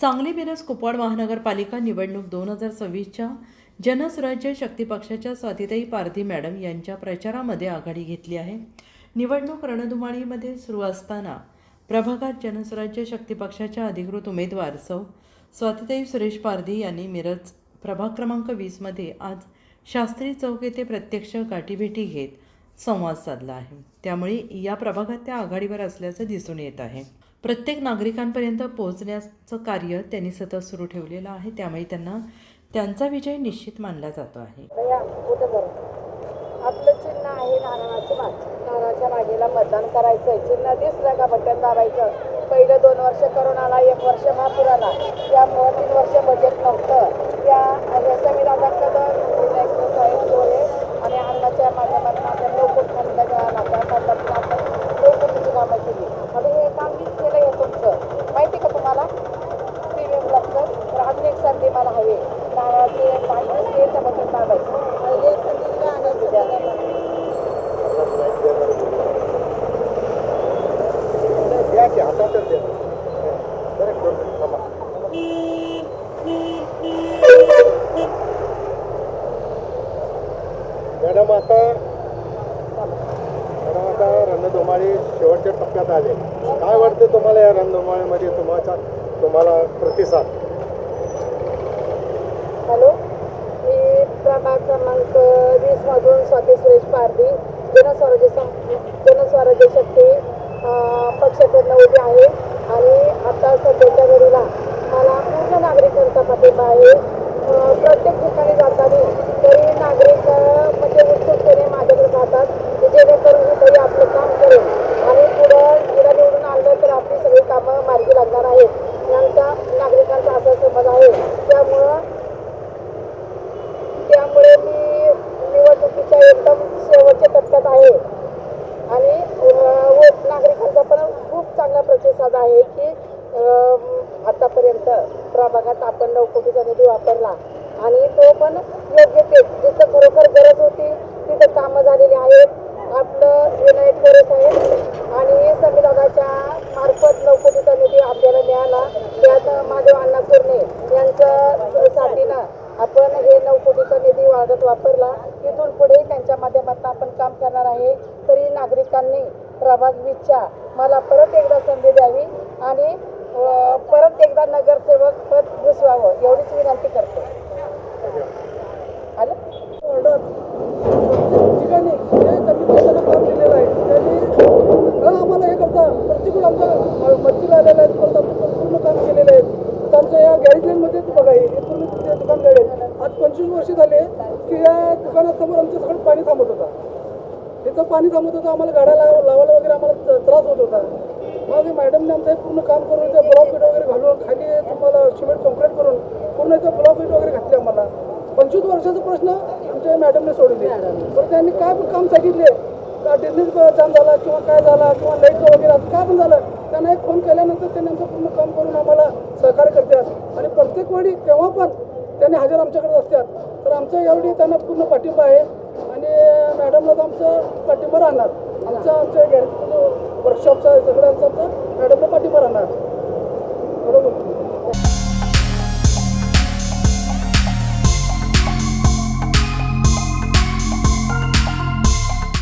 सांगली मिरज कुपवाड महानगरपालिका निवडणूक दोन हजार सव्वीसच्या जनसुराज्य शक्ती पक्षाच्या स्वातिताई पारधी मॅडम यांच्या प्रचारामध्ये आघाडी घेतली आहे. निवडणूक रणधुमाळीमध्ये सुरू असताना प्रभागात जनसुराज्य शक्ती पक्षाच्या अधिकृत उमेदवार सौ. स्वातिताई सुरेश पारधी यांनी मिरज प्रभाग क्रमांक वीसमध्ये आज शास्त्री चौक येथे प्रत्यक्ष गाठीभेटी घेत संवाद साधला आहे. त्यामुळे या प्रभागात त्या आघाडीवर असल्याचं दिसून येत आहे. प्रत्येक नागरिकांपर्यंत पोहोचण्याचं कार्य त्यांनी सतत सुरू ठेवलेलं आहे. त्यामुळे त्यांना त्यांचा विजय निश्चित मानला जातो आहे. कुठं आपलं चिन्ह आहे नारळाचं माग. नारळाच्या मागेला मतदान करायचं चिन्ह दिसलं का बटन दाबायचं? पहिलं दोन वर्ष करोनाला एक वर्ष महापुराला त्यामुळं तीन वर्ष बजेट नव्हतं त्या संविधानात कदम विनायक साहेब डोळे आणि अन्नाच्या माध्यमातून आपण लवकर खंड मिळाला त्या खंडातून आपण लवकरची कामं केली आता हे काम मीच केलं आहे तुमचं माहिती का तुम्हाला प्रीमियम ब्लॉकचं तर अजून एक संधी मला हवी नारळाचे पाणी असते तर बटन दाबायचं पहिले एक संधी दिली आणि एक संधी द्या. द्या की हातातच द्या जरा एक दोन मिनिट थांबा. मॅडम आता मॅडम आता रणधुमाळी शेवटच्या टप्प्यात आले. काय वाटतं तुम्हाला या रणधुमाळीमध्ये तुम्हाला तुम्हाला प्रतिसाद? हॅलो? मी प्रभाग क्रमांक वीसमधून स्वाती सुरेश पारधी जनस्वराज्य सं जनस्वराज्य शक्ती पक्षाकडनं उभी आहे. आणि आता सध्याच्या घडीला मला पूर्ण नागरिकांचा पाठिंबा आहे. प्रत्येक ठिकाणी जाताना तरी नागरिक अं, म्हणजे उत्सुकतेने माझ्याकडे पाहतात की जेणेकरून ही तरी आपलं काम करेल आणि पुढं जिला निवडून आणलं तर आपली सगळी कामं मार्गी लागणार आहेत यांचा नागरिकांचा असा समज आहे. त्यामुळं त्यामुळे मी निवडणुकीच्या एकदम शेवटच्या टप्प्यात आहे. आणि व नागरिकांचा पण खूप चांगला प्रतिसाद आहे की आतापर्यंत प्रभागात आपण नऊ कोटीचा निधी वापरला. आणि तो पण योग्य ते जिथं खरोखर गरज होती तिथं कामं झालेली आहेत. आपलं विनायक गरज आहे आणि संविधानाच्या मार्फत नऊ कोटीचा निधी आपल्याला मिळाला त्यात महादेव अण्णा कुर्णे यांच्या साथीनं आपण हे नऊ कोटीचा निधी वाढत वापरला. इथून पुढे त्यांच्या माध्यमातून आपण काम करणार आहे. तरी नागरिकांनी प्रभाग वीसच्या मला परत एकदा संधी द्यावी आणि परत एकदा नगरसेवक पद घुसवावं एवढीच विनंती करते आलं ठिकाणी जे कमी पैशानं काम दिलेलं आहे त्यांनी न आम्हाला हे करता प्रतिकूल आमच्या मच्छीला आलेल्या आहेत परत आमचं पूर्ण काम केलेलं आहे तर आमच्या या गॅरेज लाईनमध्येच बघा हे पूर्ण तिथे दुकान गाडी आज पंचवीस वर्ष झाले की या दुकानासमोर आमचं सगळं पाणी थांबत होता. इथं पाणी थांबत होतं आम्हाला गाड्या लाव लावायला वगैरे आम्हाला त्रास होत होता. मग मॅडमने आमचं हे पूर्ण काम करून त्या ब्लॉक वगैरे घालून खाली तुम्हाला सिमेंट कॉन्क्रीट करून पूर्ण इथं ब्लॉक बीट वगैरे घातले आम्हाला. पंचवीस वर्षाचा प्रश्न आमच्या मॅडमने सोडले बरं त्यांनी काय पण काम सांगितले. का ड्रेनेज जाम झाला किंवा काय झाला किंवा लाईटचं वगैरे काय पण झालं. त्यांना एक फोन केल्यानंतर त्यांनी आमचं पूर्ण काम करून आम्हाला सहकार्य करतात. आणि प्रत्येक वेळी केव्हा पण त्यांनी हजर आमच्याकडे असतात. तर आमचा एवढी त्यांना पूर्ण पाठिंबा आहे. आणि मॅडमला तर आमचं पाठिंबा राहणार. आमचा आमच्या गॅरेज वर्कशॉपचा सगळ्यांचा आमचा मॅडमला